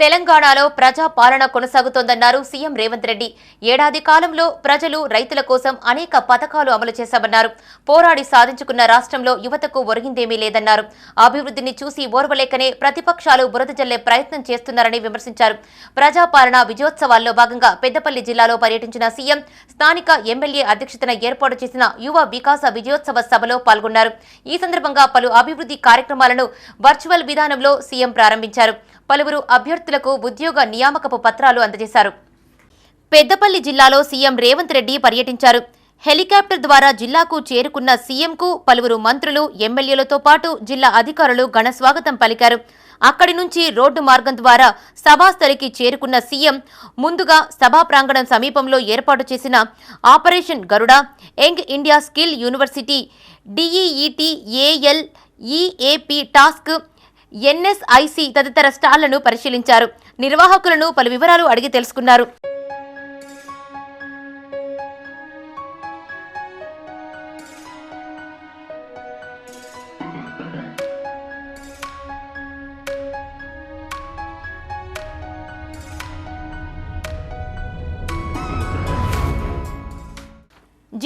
తెలంగాణలో ప్రజా పాలన కొనసాగుతోందన్నారు సీఎం రేవంత్ రెడ్డి. ఏడాది కాలంలో ప్రజలు రైతుల కోసం అనేక పథకాలు అమలు చేశామన్నారు. పోరాడి సాధించుకున్న రాష్ట్రంలో యువతకు ఒరిగిందేమీ లేదన్నారు. అభివృద్ధిని చూసి ఓర్వలేకనే ప్రతిపక్షాలు బురద జల్లే ప్రయత్నం చేస్తున్నారని విమర్శించారు. ప్రజాపాలన విజయోత్సవాల్లో భాగంగా పెద్దపల్లి జిల్లాలో పర్యటించిన సీఎం స్థానిక ఎమ్మెల్యే అధ్యక్షతన ఏర్పాటు చేసిన యువ వికాస విజయోత్సవ సభలో పాల్గొన్నారు. ఈ సందర్భంగా పలు అభివృద్ధి కార్యక్రమాలను వర్చువల్ విధానంలో సీఎం ప్రారంభించారు. పలువురు అభ్యర్థులకు ఉద్యోగ నియామకపు పత్రాలు అందజేశారు. పెద్దపల్లి జిల్లాలో సీఎం రేవంత్ రెడ్డి పర్యటించారు. హెలికాప్టర్ ద్వారా జిల్లాకు చేరుకున్న సీఎంకు పలువురు మంత్రులు ఎమ్మెల్యేలతో పాటు జిల్లా అధికారులు ఘనస్వాగతం పలికారు. అక్కడి నుంచి రోడ్డు మార్గం ద్వారా సభాస్థలికి చేరుకున్న సీఎం ముందుగా సభా ప్రాంగణం సమీపంలో ఏర్పాటు చేసిన operation Garuda young India skill university DEET ALEAP TASK NSIC తదితర స్టాళ్ళను పరిశీలించారు. నిర్వాహకులను పలు వివరాలు అడిగి తెలుసుకున్నారు.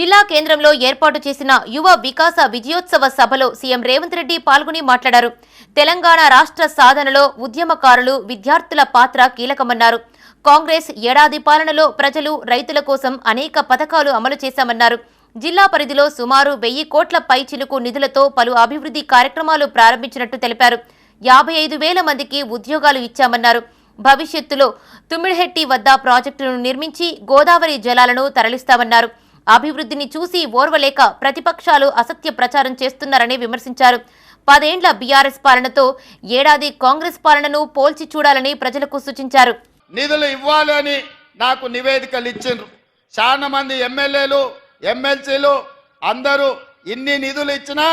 జిల్లా కేంద్రంలో ఏర్పాటు చేసిన యువ వికాస విజయోత్సవ సభలో సీఎం రేవంత్ రెడ్డి పాల్గొని మాట్లాడారు. తెలంగాణ రాష్ట్ర సాధనలో ఉద్యమకారులు విద్యార్థుల పాత్ర కీలకమన్నారు. కాంగ్రెస్ ఏడాది పాలనలో ప్రజలు రైతుల కోసం అనేక పథకాలు అమలు చేశామన్నారు. జిల్లా పరిధిలో సుమారు వెయ్యి కోట్ల పైచిలుకు నిధులతో పలు అభివృద్ధి కార్యక్రమాలు ప్రారంభించినట్టు తెలిపారు. యాభై ఐదు వేల మందికి ఉద్యోగాలు ఇచ్చామన్నారు. భవిష్యత్తులో తుమ్మిడిహెట్టి వద్ద ప్రాజెక్టును నిర్మించి గోదావరి జలాలను తరలిస్తామన్నారు. అభివృద్ధిని చూసి ఓర్వలేక ప్రతిపక్షాలు అసత్య ప్రచారం చేస్తున్నారని విమర్శించారు. పదేండ్ల బీఆర్ఎస్ పాలనతో ఏడాది కాంగ్రెస్ పాలనను పోల్చి చూడాలని ప్రజలకు సూచించారు. నిధులు ఇవ్వాలని నాకు నివేదికలు ఇచ్చిండ్రు. చాలా మంది ఎమ్మెల్యేలు ఎమ్మెల్సీలు అందరూ ఇన్ని నిధులు ఇచ్చినా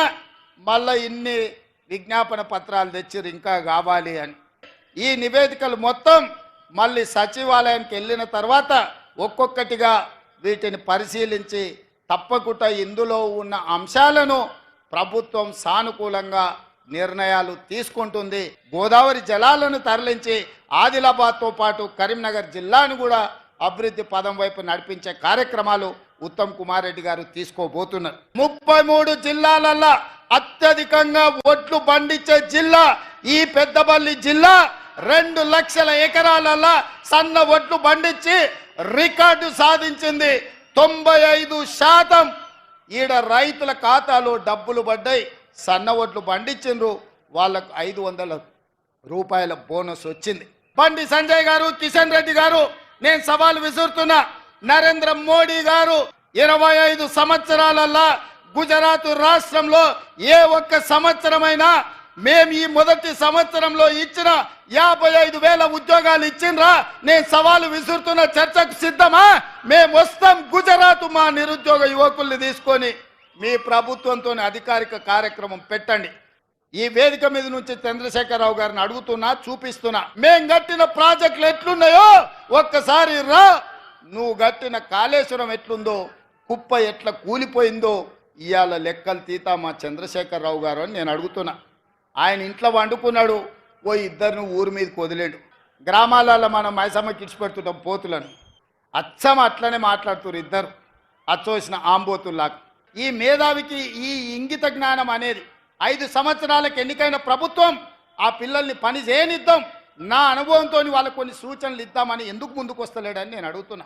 మళ్ళీ ఇన్ని విజ్ఞాపన పత్రాలు తెచ్చిర్రు ఇంకా కావాలి అని. ఈ నివేదికలు మొత్తం మళ్ళీ సచివాలయానికి వెళ్ళిన తర్వాత ఒక్కొక్కటిగా వీటిని పరిశీలించి తప్పకుండా ఇందులో ఉన్న అంశాలను ప్రభుత్వం సానుకూలంగా నిర్ణయాలు తీసుకుంటుంది. గోదావరి జలాలను తరలించి ఆదిలాబాద్తో పాటు కరీంనగర్ జిల్లాను కూడా అభివృద్ధి పదం వైపు నడిపించే కార్యక్రమాలు ఉత్తమ్ కుమార్ రెడ్డి గారు తీసుకోబోతున్నారు. ముప్పై మూడు జిల్లాలల్లో అత్యధికంగా ఓట్లు పండించే జిల్లా ఈ పెద్దపల్లి జిల్లా. రెండు లక్షల ఎకరాలల్లా సన్న ఒడ్లు పండించి రికార్డు సాధించింది. తొంభై ఐదు శాతం. ఈడ రైతుల ఖాతాలో డబ్బులు పడ్డాయి. సన్న ఒట్లు పండించిండ్రు. వాళ్ళకు ఐదు వందల రూపాయల బోనస్ వచ్చింది. బండి సంజయ్ గారు కిషన్ రెడ్డి గారు నేను సవాల్ విసురుతున్నా. నరేంద్ర మోడీ గారు ఇరవై ఐదు సంవత్సరాలల్లా గుజరాత్ రాష్ట్రంలో ఏ ఒక్క సంవత్సరమైనా మేము ఈ మొదటి సంవత్సరంలో ఇచ్చిన యాభై ఐదు వేల ఉద్యోగాలు ఇచ్చిండ్రా? నేను సవాలు విసురుతున్న చర్చకు సిద్ధమా? మేము వస్తాం గుజరాత్ మా నిరుద్యోగ యువకుల్ని తీసుకొని మీ ప్రభుత్వంతో అధికారిక కార్యక్రమం పెట్టండి. ఈ వేదిక మీద నుంచి చంద్రశేఖరరావు గారిని అడుగుతున్నా చూపిస్తున్నా. మేం కట్టిన ప్రాజెక్టులు ఎట్లున్నాయో ఒక్కసారి రా. నువ్వు కట్టిన కాళేశ్వరం ఎట్లుందో కుప్ప ఎట్లా కూలిపోయిందో ఇవాళ లెక్కలు తీతా మా చంద్రశేఖరరావు గారు అని నేను అడుగుతున్నా. ఆయన ఇంట్లో వండుకున్నాడు ఓ ఇద్దరిని ఊరి మీదకి వదిలేడు. గ్రామాలలో మనం మైసమ్మకి ఇచ్చిపెడుతుంటాం పోతులను. అచ్చం అట్లనే మాట్లాడుతున్నారు ఇద్దరు. అచ్చోసిన ఆంబోతుల్లాగా. ఈ మేధావికి ఈ ఇంగిత జ్ఞానం అనేది ఐదు సంవత్సరాలకు ఎన్నికైన ప్రభుత్వం ఆ పిల్లల్ని పని చేయనిద్దాం నా అనుభవంతో వాళ్ళకు కొన్ని సూచనలు ఇద్దామని ఎందుకు ముందుకు వస్తలేడని నేను అడుగుతున్నా.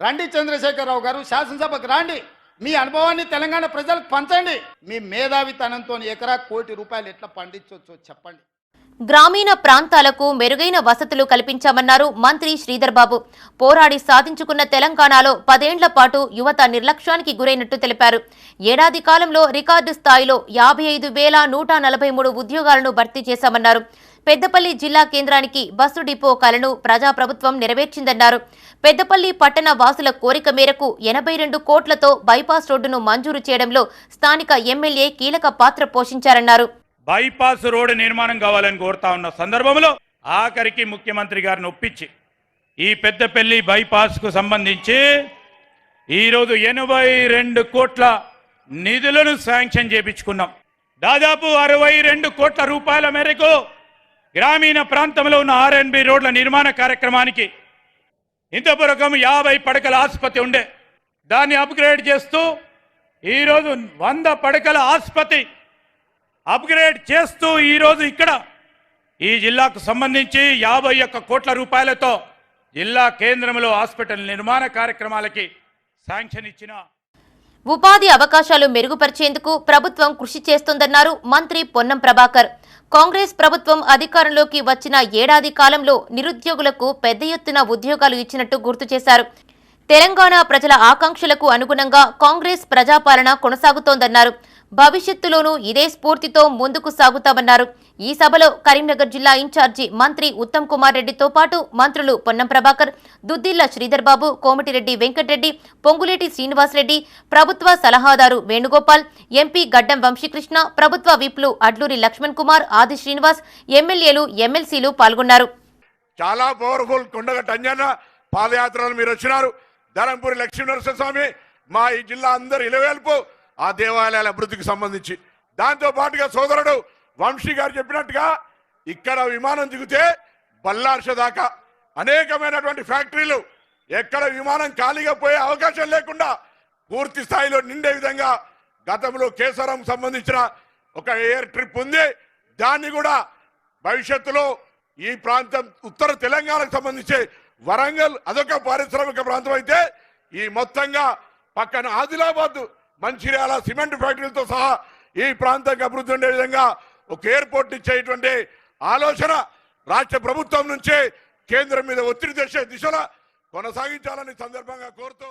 రండి చంద్రశేఖరరావు గారు శాసనసభకు రండి. మీ అనుభవాన్ని తెలంగాణ ప్రజలకు పంచండి. మీ మేధావితనంతో ఎకరా కోటి రూపాయలు ఎట్లా పండించవచ్చో చెప్పండి. గ్రామీణ ప్రాంతాలకు మెరుగైన వసతులు కల్పించామన్నారు మంత్రి శ్రీధర్ బాబు. పోరాడి సాధించుకున్న తెలంగాణలో పదేండ్ల పాటు యువత నిర్లక్ష్యానికి గురైనట్టు తెలిపారు. ఏడాది కాలంలో రికార్డు స్థాయిలో యాభై ఐదు వేల నూట నలభై మూడు ఉద్యోగాలను భర్తీ చేశామన్నారు. పెద్దపల్లి జిల్లా కేంద్రానికి బస్సు డిపో కలను ప్రజాప్రభుత్వం నెరవేర్చిందన్నారు. పెద్దపల్లి పట్టణ వాసుల కోరిక మేరకు ఎనభై రెండు కోట్లతో బైపాస్ రోడ్డును మంజూరు చేయడంలో స్థానిక ఎమ్మెల్యే కీలక పాత్ర పోషించారన్నారు. బైపాస్ రోడ్డు నిర్మాణం కావాలని కోరుతా ఉన్న సందర్భంలో ఆఖరికి ముఖ్యమంత్రి గారిని ఒప్పించి ఈ పెద్దపల్లి బైపాస్కు సంబంధించి ఈరోజు ఎనభై రెండు కోట్ల నిధులను శాంక్షన్ చేపించుకున్నాం. దాదాపు అరవై రెండు కోట్ల రూపాయల మేరకు గ్రామీణ ప్రాంతంలో ఉన్న ఆర్ఎన్బి రోడ్ల నిర్మాణ కార్యక్రమానికి ఇంతపూర్వకం యాభై పడకల ఆసుపత్రి ఉండే. దాన్ని అప్గ్రేడ్ చేస్తూ ఈరోజు వంద పడకల ఆసుపత్రి అప్గ్రేడ్ చేస్తూ ఈరోజు ఇక్కడ ఈ జిల్లాకు సంబంధించి యాభై ఒక్క కోట్ల రూపాయలతో జిల్లా కేంద్రంలో హాస్పిటల్ నిర్మాణ కార్యక్రమాలకి శాంక్షన్ ఇచ్చిన ఉపాధి అవకాశాలు మెరుగుపరిచేందుకు ప్రభుత్వం కృషి చేస్తోందన్నారు మంత్రి పొన్నం ప్రభాకర్. కాంగ్రెస్ ప్రభుత్వం అధికారంలోకి వచ్చిన ఏడాది కాలంలో నిరుద్యోగులకు పెద్ద ఎత్తున ఉద్యోగాలు ఇచ్చినట్టు గుర్తు చేశారు. తెలంగాణ ప్రజల ఆకాంక్షలకు అనుగుణంగా కాంగ్రెస్ ప్రజాపాలన కొనసాగుతోందన్నారు. భవిష్యత్తులోనూ ఇదే స్ఫూర్తితో ముందుకు సాగుతామన్నారు. ఈ సభలో కరీంనగర్ జిల్లా ఇన్ఛార్జి మంత్రి ఉత్తమ్ కుమార్ రెడ్డితో పాటు మంత్రులు పొన్నం ప్రభాకర్ దుద్దిల్ల శ్రీధర్ బాబు కోమటిరెడ్డి వెంకటరెడ్డి పొంగులేటి శ్రీనివాసరెడ్డి ప్రభుత్వ సలహాదారు వేణుగోపాల్ ఎంపీ గడ్డం వంశీకృష్ణ ప్రభుత్వ విప్లు అడ్లూరి లక్ష్మణ్ కుమార్ ఆది శ్రీనివాస్ ఎమ్మెల్యేలు ఎమ్మెల్సీలు పాల్గొన్నారు. చాలా పవర్ఫుల్ కొండగట్ట అంజన్న పాదయాత్రలు మీరు వచ్చినారు. ధరంపూరి లక్ష్మీనరసింహస్వామి మా ఈ జిల్లా అందరు ఇలవేల్పు ఆ దేవాలయాల అభివృద్ధికి సంబంధించి. దాంతో పాటుగా సోదరుడు వంశీ గారు చెప్పినట్టుగా ఇక్కడ విమానం దిగితే బల్లార్ష దాకా అనేకమైనటువంటి ఫ్యాక్టరీలు ఎక్కడ విమానం ఖాళీగా పోయే అవకాశం లేకుండా పూర్తి స్థాయిలో నిండే విధంగా గతంలో కేసరం సంబంధించిన ఒక ఎయిర్ ట్రిప్ ఉంది. దాన్ని కూడా భవిష్యత్తులో ఈ ప్రాంతం ఉత్తర తెలంగాణకు సంబంధించి వరంగల్ అదొక పారిశ్రామిక ప్రాంతం అయితే ఈ మొత్తంగా పక్కన ఆదిలాబాద్ మంచిర్యాల సిమెంట్ ఫ్యాక్టరీలతో సహా ఈ ప్రాంతానికి అభివృద్ధి ఉండే విధంగా ఒక ఎయిర్పోర్ట్ ఇచ్చేటువంటి ఆలోచన రాష్ట్ర ప్రభుత్వం నుంచే కేంద్రం మీద ఒత్తిడి తెచ్చే దిశలో కొనసాగించాలని సందర్భంగా కోరుతూ